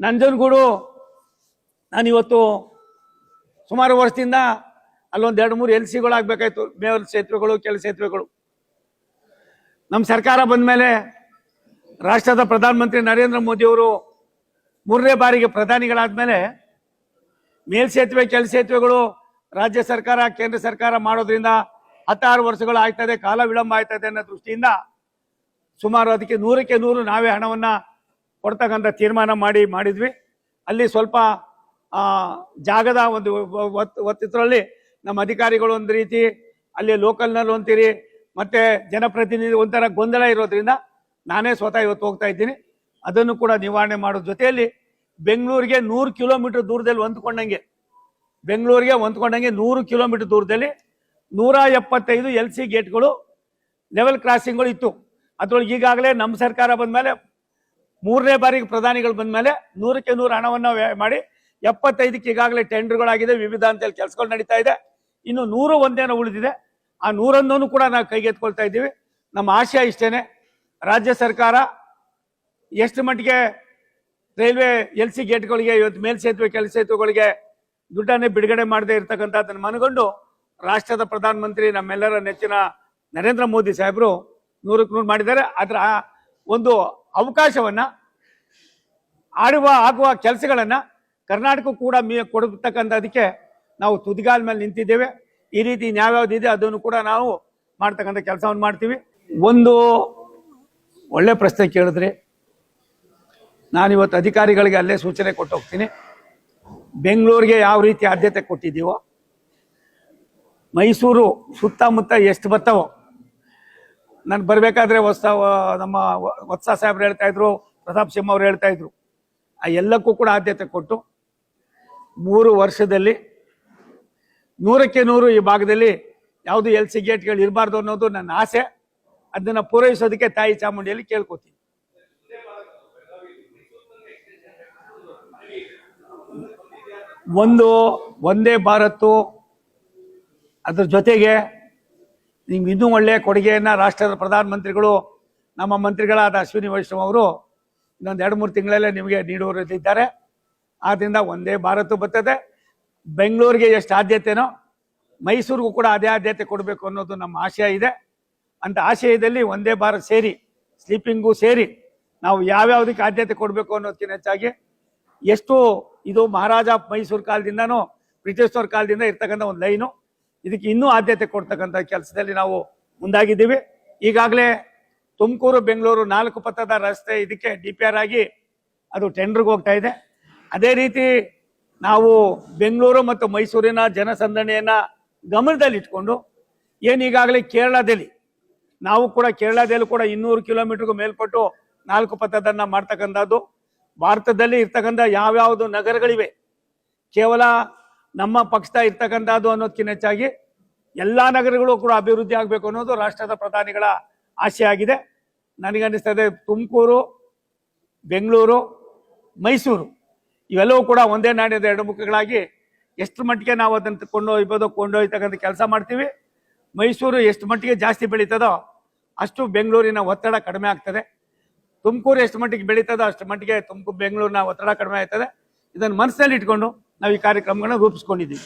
ನಂಜನಗೂಡು, ನಾನಿವತ್ತು ಸುಮಾರು ವರ್ಷದಿಂದ ಅಲ್ಲೊಂದು ಎರಡು ಮೂರು ಎಲ್ ಸಿಗಳು ಆಗಬೇಕಾಯ್ತು ಮೇಲ್ ಸೇತುವೆಗಳು ಕೆಲ ಸೇತುವೆಗಳು ನಮ್ಮ ಸರ್ಕಾರ ಬಂದ ಮೇಲೆ ರಾಷ್ಟ್ರದ ಪ್ರಧಾನಮಂತ್ರಿ ನರೇಂದ್ರ ಮೋದಿಯವರು ಮೂರನೇ ಬಾರಿಗೆ ಪ್ರಧಾನಿಗಳಾದ ಮೇಲೆ ಮೇಲ್ಸೇತುವೆ ಕೆಲ ಸೇತುವೆಗಳು ರಾಜ್ಯ ಸರ್ಕಾರ, ಕೇಂದ್ರ ಸರ್ಕಾರ ಮಾಡೋದ್ರಿಂದ ಹತ್ತಾರು ವರ್ಷಗಳು ಆಯ್ತದೆ ಕಾಲ ವಿಳಂಬ ಆಯ್ತದೆ ಅನ್ನೋ ದೃಷ್ಟಿಯಿಂದ ಸುಮಾರು ಅದಕ್ಕೆ ನೂರಕ್ಕೆ ನೂರು ನಾವೇ ಹಣವನ್ನ ಕೊಡ್ತಕ್ಕಂಥ ತೀರ್ಮಾನ ಮಾಡಿ ಮಾಡಿದ್ವಿ. ಅಲ್ಲಿ ಸ್ವಲ್ಪ ಜಾಗದ ಒಂದು ಒತ್ತಿತ್ರಲ್ಲಿ ನಮ್ಮ ಅಧಿಕಾರಿಗಳು ಒಂದು ರೀತಿ ಅಲ್ಲಿ ಲೋಕಲ್ನಲ್ಲಿ ಒಂತೀರಿ ಮತ್ತೆ ಜನಪ್ರತಿನಿಧಿ ಒಂಥರ ಗೊಂದಲ ಇರೋದ್ರಿಂದ ನಾನೇ ಸ್ವತಃ ಇವತ್ತು ಹೋಗ್ತಾ ಇದ್ದೀನಿ. ಅದನ್ನು ಕೂಡ ನಿವಾರಣೆ ಮಾಡೋ ಜೊತೆಯಲ್ಲಿ ಬೆಂಗಳೂರಿಗೆ ನೂರು ಕಿಲೋಮೀಟರ್ ದೂರದಲ್ಲಿ ಹೊಂದ್ಕೊಂಡಂಗೆ, ಬೆಂಗಳೂರಿಗೆ ಹೊಂದ್ಕೊಂಡಂಗೆ ನೂರು ಕಿಲೋಮೀಟರ್ ದೂರದಲ್ಲಿ ನೂರ ಎಪ್ಪತ್ತೈದು ಎಲ್ ಸಿ ಗೇಟ್ಗಳು, ಲೆವೆಲ್ ಕ್ರಾಸಿಂಗ್ಗಳು ಇತ್ತು. ಅದ್ರೊಳಗೆ ಈಗಾಗಲೇ ನಮ್ಮ ಸರ್ಕಾರ ಬಂದಮೇಲೆ ಮೂರನೇ ಬಾರಿಗೆ ಪ್ರಧಾನಿಗಳು ಬಂದಮೇಲೆ ನೂರಕ್ಕೆ ನೂರು ಹಣವನ್ನು ವ್ಯಯ ಮಾಡಿ ಎಪ್ಪತ್ತೈದಕ್ಕೆ ಈಗಾಗಲೇ ಟೆಂಡರ್ಗಳಾಗಿದೆ, ವಿವಿಧ ಅಂತೇಳಿ ಕೆಲಸಗಳು ನಡೀತಾ ಇದೆ. ಇನ್ನು ನೂರು ಒಂದೇನೋ ಉಳಿದಿದೆ. ಆ ನೂರೊಂದನ್ನು ಕೂಡ ನಾವು ಕೈಗೆತ್ಕೊಳ್ತಾ ಇದ್ದೀವಿ. ನಮ್ಮ ಆಶಯ ಇಷ್ಟೇನೆ. ರಾಜ್ಯ ಸರ್ಕಾರ ಎಷ್ಟು ಮಟ್ಟಿಗೆ ರೈಲ್ವೆ ಎಲ್ ಸಿ ಗೇಟ್ಗಳಿಗೆ, ಇವತ್ತು ಮೇಲ್ಸೇತುವೆ ಕೆಲ ಸೇತುವೆಗಳಿಗೆ ದುಡ್ಡನ್ನೇ ಬಿಡುಗಡೆ ಮಾಡದೇ ಇರ್ತಕ್ಕಂಥದ್ದನ್ನು ಮನಗೊಂಡು ರಾಷ್ಟ್ರದ ಪ್ರಧಾನಮಂತ್ರಿ ನಮ್ಮೆಲ್ಲರ ನೆಚ್ಚಿನ ನರೇಂದ್ರ ಮೋದಿ ಸಾಹೇಬರು ನೂರಕ್ಕೆ ನೂರು ಮಾಡಿದ್ದಾರೆ. ಅದರ ಒಂದು ಅವಕಾಶವನ್ನ ಆಡುವ, ಆಗುವ ಕೆಲಸಗಳನ್ನ ಕರ್ನಾಟಕ ಕೂಡ ಮೀ ಕೊಡತಕ್ಕಂಥದಕ್ಕೆ ನಾವು ತುದಿಗಾಲ ಮೇಲೆ ನಿಂತಿದ್ದೇವೆ. ಈ ರೀತಿ ಇನ್ಯಾವ್ಯಾವ್ದಿದೆ ಅದನ್ನು ಕೂಡ ನಾವು ಮಾಡ್ತಕ್ಕಂಥ ಕೆಲಸವನ್ನು ಮಾಡ್ತೀವಿ. ಒಂದು ಒಳ್ಳೆ ಪ್ರಶ್ನೆ ಕೇಳಿದ್ರಿ ನಾನಿವತ್ತು ಅಧಿಕಾರಿಗಳಿಗೆ ಅಲ್ಲೇ ಸೂಚನೆ ಕೊಟ್ಟು ಹೋಗ್ತೀನಿ. ಬೆಂಗಳೂರಿಗೆ ಯಾವ ರೀತಿ ಆದ್ಯತೆ ಕೊಟ್ಟಿದ್ದೀವೋ, ಮೈಸೂರು ಸುತ್ತಮುತ್ತ ಎಷ್ಟು ಬರ್ತಾವೋ ನಾನು ಬರಬೇಕಾದ್ರೆ ಹೊಸ ನಮ್ಮ ವತ್ಸ ಸಾಹೇಬ್ರು ಹೇಳ್ತಾ ಇದ್ರು, ಪ್ರತಾಪ್ ಸಿಂಹ ಅವ್ರು ಹೇಳ್ತಾ ಇದ್ರು. ಆ ಎಲ್ಲಕ್ಕೂ ಕೂಡ ಆದ್ಯತೆ ಕೊಟ್ಟು ಮೂರು ವರ್ಷದಲ್ಲಿ ನೂರಕ್ಕೆ ನೂರು ಈ ಭಾಗದಲ್ಲಿ ಯಾವುದು ಎಲ್ ಸಿ ಗೇಟ್ಗಳು ಇರಬಾರ್ದು ಅನ್ನೋದು ನನ್ನ ಆಸೆ. ಅದನ್ನ ಪೂರೈಸೋದಕ್ಕೆ ತಾಯಿ ಚಾಮುಂಡಿಯಲ್ಲಿ ಕೇಳ್ಕೊತೀನಿ. ಒಂದು, ಒಂದೇ ಭಾರತ್ ಅದ್ರ ಜೊತೆಗೆ ನಿಮ್ಗೆ ಇನ್ನೂ ಒಳ್ಳೆಯ ಕೊಡುಗೆಯನ್ನು ರಾಷ್ಟ್ರದ ಪ್ರಧಾನಮಂತ್ರಿಗಳು ನಮ್ಮ ಮಂತ್ರಿಗಳಾದ ಅಶ್ವಿನಿ ವೈಷ್ಣವ್ ಅವರು ಇನ್ನೊಂದು ಎರಡು, ಮೂರು ತಿಂಗಳಲ್ಲೇ ನಿಮಗೆ ನೀಡುವರಿದ್ದಾರೆ ಆದ್ದರಿಂದ ಒಂದೇ ಭಾರತ ಬರ್ತದೆ. ಬೆಂಗಳೂರಿಗೆ ಎಷ್ಟು ಆದ್ಯತೆನೋ, ಮೈಸೂರಿಗೂ ಕೂಡ ಅದೇ ಆದ್ಯತೆ ಕೊಡಬೇಕು ಅನ್ನೋದು ನಮ್ಮ ಆಶಯ ಇದೆ. ಅಂತ ಆಶಯದಲ್ಲಿ ಒಂದೇ ಭಾರತ್ ಸೇರಿ, ಸ್ಲೀಪಿಂಗು ಸೇರಿ ನಾವು ಯಾವ್ಯಾವುದಕ್ಕೆ ಆದ್ಯತೆ ಕೊಡಬೇಕು ಅನ್ನೋದಕ್ಕಿಂತ ಹೆಚ್ಚಾಗಿ ಎಷ್ಟು ಇದು ಮಹಾರಾಜ ಮೈಸೂರು ಕಾಲದಿಂದನೂ ಬ್ರಿಟಿಷರ ಕಾಲದಿಂದ ಇರ್ತಕ್ಕಂಥ ಒಂದು ಲೈನು. ಇದಕ್ಕೆ ಇನ್ನೂ ಆದ್ಯತೆ ಕೊಡ್ತಕ್ಕಂಥ ಕೆಲಸದಲ್ಲಿ ನಾವು ಮುಂದಾಗಿದ್ದೀವಿ. ಈಗಾಗಲೇ ತುಮಕೂರು, ಬೆಂಗಳೂರು ನಾಲ್ಕು ಪಥದ ರಸ್ತೆ ಇದಕ್ಕೆ ಡಿ ಪಿ ಆರ್ ಆಗಿ ಅದು ಟೆಂಡರ್ಗೆ ಹೋಗ್ತಾ ಇದೆ. ಅದೇ ರೀತಿ ನಾವು ಬೆಂಗಳೂರು ಮತ್ತು ಮೈಸೂರಿನ ಜನಸಂದಣಿಯನ್ನು ಗಮನದಲ್ಲಿಟ್ಕೊಂಡು ಏನು ಈಗಾಗಲೇ ಕೇರಳದಲ್ಲಿ, ನಾವು ಕೂಡ ಕೇರಳದಲ್ಲಿ ಕೂಡ ಇನ್ನೂರು ಕಿಲೋಮೀಟರ್ಗೂ ಮೇಲ್ಪಟ್ಟು ನಾಲ್ಕು ಪಥದನ್ನ ಮಾಡ್ತಕ್ಕಂಥದ್ದು. ಭಾರತದಲ್ಲಿ ಇರ್ತಕ್ಕಂಥ ಯಾವ್ಯಾವುದು ನಗರಗಳಿವೆ, ಕೇವಲ ನಮ್ಮ ಪಕ್ಷದ ಇರ್ತಕ್ಕಂಥದ್ದು ಅನ್ನೋದಕ್ಕಿಂತ ಹೆಚ್ಚಾಗಿ ಎಲ್ಲ ನಗರಗಳು ಕೂಡ ಅಭಿವೃದ್ಧಿ ಆಗಬೇಕು ಅನ್ನೋದು ರಾಷ್ಟ್ರದ ಪ್ರಧಾನಿಗಳ ಆಶೆ ಆಗಿದೆ. ನನಗನ್ನಿಸ್ತದೆ ತುಮಕೂರು, ಬೆಂಗಳೂರು, ಮೈಸೂರು. ಇವೆಲ್ಲವೂ ಕೂಡ ಒಂದೇ ನಾಣ್ಯದ ಎರಡು ಮುಖಗಳಾಗಿ ಎಷ್ಟು ಮಟ್ಟಿಗೆ ನಾವು ಅದನ್ನು ಕೊಂಡೊಯ್ಬೋದು ಕೊಂಡೊಯ್ತಕ್ಕಂಥ ಕೆಲಸ ಮಾಡ್ತೀವಿ. ಮೈಸೂರು ಎಷ್ಟು ಮಟ್ಟಿಗೆ ಜಾಸ್ತಿ ಬೆಳೀತದೋ ಅಷ್ಟು ಬೆಂಗಳೂರಿನ ಒತ್ತಡ ಕಡಿಮೆ ಆಗ್ತದೆ. ತುಮಕೂರು ಎಷ್ಟು ಮಟ್ಟಿಗೆ ಬೆಳೀತದೋ ಅಷ್ಟು ಮಟ್ಟಿಗೆ ತುಮಕೂರು, ಬೆಂಗಳೂರಿನ ಒತ್ತಡ ಕಡಿಮೆ ಆಗ್ತದೆ. ಇದನ್ನು ಮನಸ್ಸಿನಲ್ಲಿ ಇಟ್ಕೊಂಡು ನಾವು ಈ ಕಾರ್ಯಕ್ರಮಗಳನ್ನ ರೂಪಿಸ್ಕೊಂಡಿದ್ದೀವಿ.